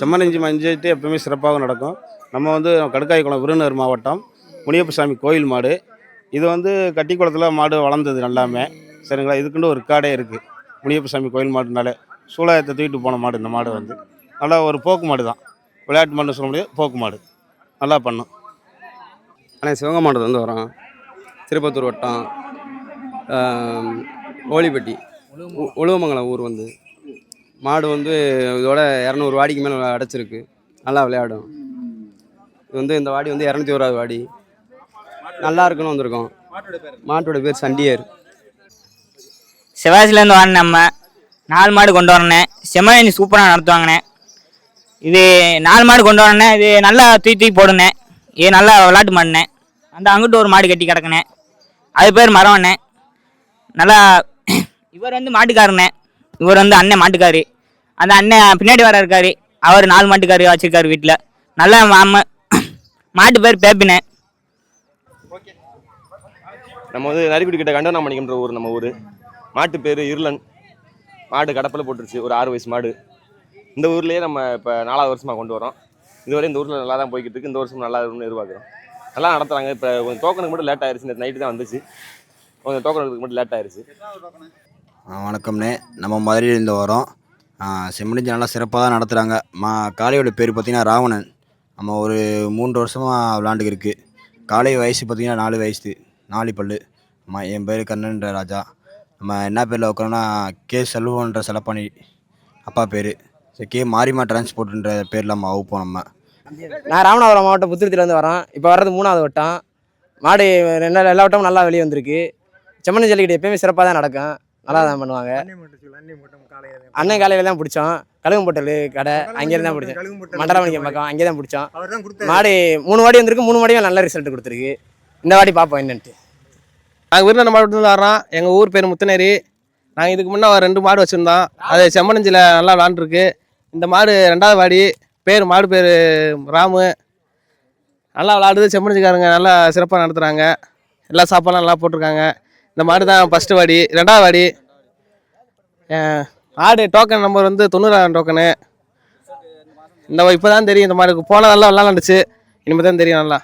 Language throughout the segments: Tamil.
செம்மனஞ்சி மஞ்சத்து எப்பவுமே சிறப்பாக நடக்கும். நம்ம வந்து கடுக்காய்க்குளம் விருதுநகர் மாவட்டம் முனியப்ப சாமி கோயில் மாடு. இது வந்து கட்டிக்குளத்தில் மாடு வளர்ந்தது நல்லாமே. சரிங்களா? இதுக்குன்னு ஒரு காடே இருக்குது முனியப்பசாமி கோயில் மாடுனாலே. சூழாயத்தை தூக்கிட்டு போன மாடு இந்த மாடு வந்து. நல்லா ஒரு போக்கு மாடு தான். விளையாட்டு மாடுன்னு சொல்ல முடியாது போக்கு மாடு. நல்லா பண்ணும். ஆனால் சிவகங்கை வந்து வரோம்? திருப்பத்தூர் வட்டம் ஓலிப்பட்டி உழுவமங்கலம் ஊர் வந்து. மாடு வந்து இதோட இரநூறு வாடிக்கு மேலே அடைச்சிருக்கு. நல்லா விளையாடும். இது வந்து இந்த வாடி வந்து இரநூத்தி ஓராது வாடி. நல்லா இருக்குன்னு வந்திருக்கோம். மாட்டோட பேர் சண்டியர். சிவாசிலேருந்து வாங்க நம்ம. நாலு மாடு கொண்டு வரேண்ணே செம்மணி சூப்பராக நடத்துவாங்கண்ணே இது நாலு மாடு கொண்டு வரேண்ணே இது நல்லா தூக்கி தூக்கி போடுண்ணே இது நல்லா விளாட்டு மாடுண்ணே அந்த அங்கிட்டு ஒரு மாடு கட்டி கிடக்குண்ணே அது பேர் மரம்ண்ணே நல்லா இவர் வந்து மாட்டுக்காரண்ணே இவர் வந்து அண்ணன் மாட்டுக்காரு. அந்த அண்ணன் பின்னாடி வர இருக்காரு. அவர் நாலு மாட்டுக்காரு வச்சிருக்காரு வீட்டில் நல்லா மாம மாட்டு பேர் பேப்பினே நம்ம வந்து நரிக்குடி கிட்ட பண்ணிக்கின்ற ஊர் நம்ம ஊர். மாட்டு பேர் இருளன். மாடு கடப்பில் போட்டுருச்சு. ஒரு ஆறு வயசு மாடு. இந்த ஊர்லேயே நம்ம இப்போ நாலாவது வருஷமாக கொண்டு வரோம். இதுவரை இந்த ஊரில் நல்லா தான் போய்கிட்டு இருக்கு. இந்த வருஷம் நல்லா இருக்கும்னு எதிர்பார்க்குறோம். நல்லா நடத்துறாங்க. இப்போ கொஞ்சம் டோக்கனுக்கு மட்டும் லேட் ஆயிருச்சு. இந்த நைட்டு தான் வந்துச்சு. கொஞ்சம் டோக்கன் எடுக்கிறதுக்கு மட்டும் லேட் ஆயிருச்சு. வணக்கம்ண்ணே. நம்ம மதுரையிலேருந்து வரோம். செம்மடிஞ்சு நல்லா சிறப்பாக தான் நடத்துகிறாங்க மா காளையோட பேர் பார்த்திங்கன்னா ராவணன். நம்ம ஒரு மூன்று வருஷமாக விளாண்டுக்கு இருக்குது காளை வயசு பார்த்திங்கன்னா நாலு வயசு நாலு பல்லு. ஆமாம் என் பேர் கண்ணன்ற ராஜா. நம்ம என்ன பேரில் உட்காரோன்னா கே செல்வன்ற செலப்பாணி அப்பா பேர். சரி கே மாரிமா டிரான்ஸ்போர்ட்ன்ற பேரில் நம்ம வகுப்போம் நம்ம. நான் ராமநாதபுரம் மாவட்டம் புத்திருத்திலேருந்து வரேன் இப்போ வர்றது மூணாவது வட்டம். மாடு ரெண்டு எல்லா வட்டமும் நல்லா வெளியே வந்திருக்கு. செம்மணி ஜல்லிக்கட்டு எப்பயுமே சிறப்பாக தான் நடக்கும். நல்லா தான் பண்ணுவாங்க. அண்ணன் காலையில் தான் பிடிச்சோம். கழுகும்பட்டல் கடை அங்கே தான் பிடிச்சோம். மண்டலமணிக்கம் பக்கம் அங்கே தான் பிடிச்சோம் மாடு மூணு வாடி வந்திருக்கு மூணு வாடியும் நல்ல ரிசல்ட் கொடுத்துருக்கு. இந்த வாடி பார்ப்போம் என்னன்ட்டு. நாங்கள் விருதுநகர் மாவட்டத்தில் வர்றோம். எங்கள் ஊர் பேர் முத்துநேரி. நாங்கள் இதுக்கு முன்னே ஒரு ரெண்டு மாடு வச்சுருந்தோம். அது செம்மணஞ்சில் நல்லா விளாண்டுருக்கு. இந்த மாடு ரெண்டாவது வாடி பேர் மாடு பேர் ராமு. நல்லா விளாடுது. செம்மணிஞ்சிக்காரங்க நல்லா சிறப்பாக நடத்துகிறாங்க எல்லா சாப்பாடுலாம் நல்லா போட்டிருக்காங்க. இந்த மாடு தான் ஃபஸ்ட்டு வாடி. ரெண்டாவது வாடி ஆடு டோக்கன் நம்பர் வந்து தொண்ணூறாயிரம் டோக்கனு இந்த இப்போ தான் தெரியும் இந்த மாடுக்கு. போன நல்லா விளாண்டுச்சு இனிமேல் தான் தெரியும் நல்லா.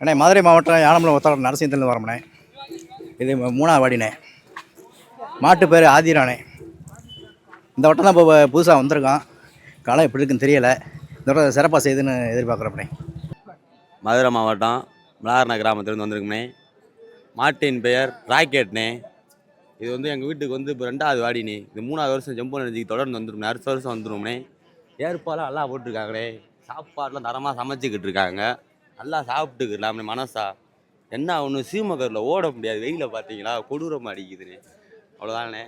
அண்ணே மதுரை மாவட்டம் யானமலை ஒத்தாளம் நரசிங்கத்துலேருந்து வரோம்ண்ணே இது மூணாவது வாடிண்ணே. மாட்டு பேர் ஆதிரானே இந்த வட்டம் தான் இப்போ புதுசாக வந்திருக்கோம் காலம் எப்படி இருக்குன்னு தெரியலை. இந்த வட்டம் சிறப்பாக செய்யுதுன்னு எதிர்பார்க்குறோம்ண்ணே மதுரை மாவட்டம் மலாரண கிராமத்துலேருந்து வந்திருக்குண்ணே மாட்டின் பெயர் ராக்கெட்னே இது வந்து எங்கள் வீட்டுக்கு வந்து இப்போ ரெண்டாவது வாடினே இது மூணாவது வருஷம் ஜம்பு நினைச்சு தொடர்ந்து வந்துடும் அடுத்த வருஷம் வந்துரும்னே. ஏற்பாடுலாம் நல்லா போட்டிருக்காங்களே. சாப்பாடெலாம் தரமாக சமைச்சிக்கிட்டு இருக்காங்க. நல்லா சாப்பிட்டுக்கலாமே மனசா. என்ன ஒன்று சீமகரில் ஓட முடியாது. வெயில பார்த்தீங்களா? கொடூரமாக அடிக்குதுண்ணே அவ்வளோதானே